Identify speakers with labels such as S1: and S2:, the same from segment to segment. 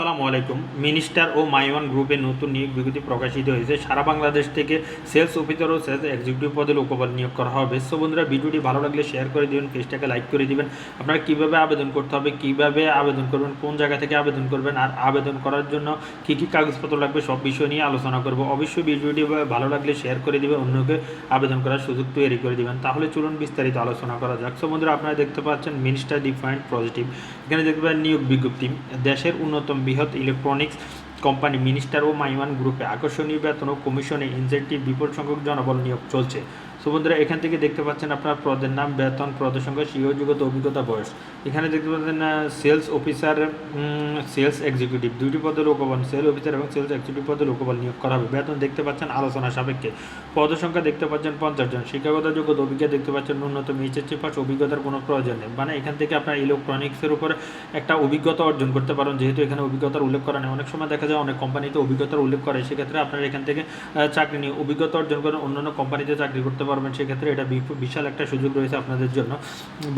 S1: আসসালামু আলাইকুম। মিনিস্টার ও মাইওয়ান গ্রুপের নতুন নিয়োগ বিজ্ঞপ্তি প্রকাশিত হয়েছে। সারা বাংলাদেশ থেকে সেলস অফিসার ও সেলস এক্সিকিউটিভ পদে লোকবল নিয়োগ করা হবে। সো বন্ধুরা, ভিডিওটি ভালো লাগলে শেয়ার করে দিবেন, পেজটাকে লাইক করে দিবেন। আপনারা কীভাবে আবেদন করতে হবে, কীভাবে আবেদন করবেন, কোন জায়গা থেকে আবেদন করবেন আর আবেদন করার জন্য কী কী কাগজপত্র লাগবে সব বিষয় নিয়ে আলোচনা করব। অবশ্যই ভিডিওটি ভালো লাগলে শেয়ার করে দিবেন, অন্যকে আবেদন করার সুযোগ তৈরি করে দিবেন। তাহলে চলুন বিস্তারিত আলোচনা করা যাক। সো বন্ধুরা, আপনারা দেখতে পাচ্ছেন মিনিস্টার ডিফাইন্ড পজিটিভ। এখানে দেখতে পাচ্ছেন নিয়োগ বিজ্ঞপ্তি। দেশের অন্যতম বৃহৎ ইলেকট্রনিক্স কোম্পানি মিনিস্টার ও মাইমান গ্রুপে আকর্ষণীয় বেতন ও কমিশনে ইনসেন্টিভ বিপুল সংখ্যক জনবল নিয়োগ চলছে। সো বন্ধুরা, এখান থেকে দেখতে পাচ্ছেন আপনার পদের নাম, বেতন, পদের সংখ্যা সিও যোগ্যতা অভিজ্ঞতা, বয়স। এখানে দেখতে পাচ্ছেন সেলস অফিসার সেলস এক্সিকিউটিভ দুইটি পদের লোকবল সেল অফিসার এবং সেলস এক্সিকিউটিভ পদের লোকবল নিয়োগ করা হবে। বেতন দেখতে পাচ্ছেন আলোচনা সাপেক্ষে। পদের সংখ্যা দেখতে পাচ্ছেন পঞ্চাশ জন। শিক্ষাগত যোগ্যতা অভিজ্ঞতা দেখতে পাচ্ছেন ন্যূনতম এইচএসসি পাস অভিজ্ঞতার কোনো প্রয়োজন নেই। মানে এখান থেকে আপনার ইলেকট্রনিক্সের উপর একটা অভিজ্ঞতা অর্জন করতে পারেন। যেহেতু এখানে অভিজ্ঞতার উল্লেখ করা নেই। অনেক সময় দেখা যায় অনেক কোম্পানিতে অভিজ্ঞতার উল্লেখ করে। সেক্ষেত্রে আপনার এখান থেকে চাকরি নিয়ে অভিজ্ঞতা অর্জন করে অন্যান্য কোম্পানিতে চাকরি করতে পারবেন, সেক্ষেত্রে এটা বিশাল একটা সুযোগ রয়েছে আপনাদের জন্য।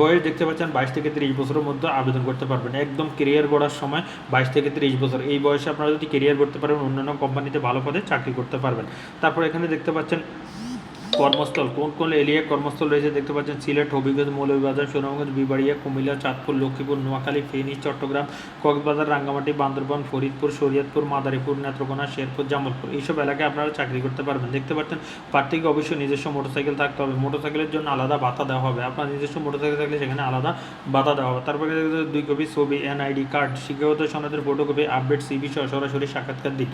S1: বয়স দেখতে পাচ্ছেন বাইশ থেকে তিরিশ বছরের মধ্যে আবেদন করতে পারবেন। একদম কেরিয়ার গড়ার সময় বাইশ থেকে তিরিশ বছর। এই বয়সে আপনারা যদি কেরিয়ার করতে পারেন, অন্যান্য কোম্পানিতে ভালো পদে চাকরি করতে পারবেন। তারপর এখানে দেখতে পাচ্ছেন কর্মস্থল, কোন কোন এরিয়ায় কর্মস্থল রয়েছে দেখতে পাচ্ছেন? সিলেট, হবিগঞ্জ, মৌলভীবাজার, সুনামগঞ্জ, বিবাড়িয়া, কুমিল্লা, চাঁদপুর, লক্ষ্মীপুর, নোয়াখালী, ফেনী, চট্টগ্রাম, কক্সবাজার, রাঙ্গামাটি, বান্দরবান, ফরিদপুর, শরীয়তপুর, মাদারীপুর, নেত্রকোনা, শেরপুর, জামালপুর। এইসব এলাকায় আপনারা চাকরি করতে পারবেন। দেখতে পাচ্ছেন প্রার্থীকে অবশ্যই নিজস্ব মোটরসাইকেল থাকতে হবে। মোটরসাইকেলের জন্য আলাদা ভাতা দেওয়া হবে। আপনার নিজস্ব মোটরসাইকেল থাকলে সেখানে আলাদা ভাতা দেওয়া হবে। তারপরে দুই কপি ছবি, এনআইডি কার্ড, শিক্ষাগত সনদের ফটোকপি, আপডেট সিবি সহ সরাসরি সাক্ষাৎকার দিন।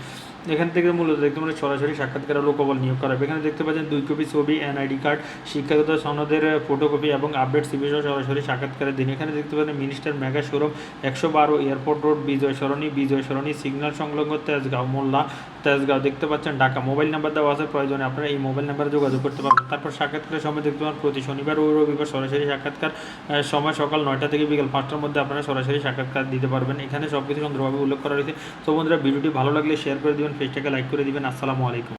S1: এখান থেকে মূলত দেখতে পাচ্ছেন, সরাসরি সাক্ষাৎকার লোকবল নিয়োগ করা হবে। এখানে দেখতে পাচ্ছেন, দুই কপি ছবি, এনআইডি কার্ড, শিক্ষাগত সনদের ফটোকপি এবং আপডেট সিবি সহ সরাসরি সাক্ষাৎকারের দিন। এখানে দেখতে পাচ্ছেন মিনিস্টার মেগা শোরুম, একশো বারো airport road, Bijoy Sarani Bijoy Sarani, signal সংলগ্ন তেজগাঁও মোল্লা, তেজগাঁও। দেখতে পাচ্ছেন ঢাকা। মোবাইল নাম্বার দেওয়া আছে, প্রয়োজনে আপনারা এই মোবাইল নাম্বারে যোগাযোগ করতে পারবেন। তারপর সাক্ষাৎকারের সময় দেখতে পাবেন প্রতি শনিবার ও রবিবার সরাসরি সাক্ষাৎকার সময় সকাল নয়টা থেকে বিকাল পাঁচটার মধ্যে আপনারা সরাসরি সাক্ষাৎকার দিতে পারবেন। এখানে সব কিছু সুন্দরভাবে উল্লেখ করা রয়েছে। তো বন্ধুরা, ভিডিওটি ভালো লাগলে শেয়ার করে দিবেন পেজটাকে লাইক করে দিবেন। আসসালামু আলাইকুম।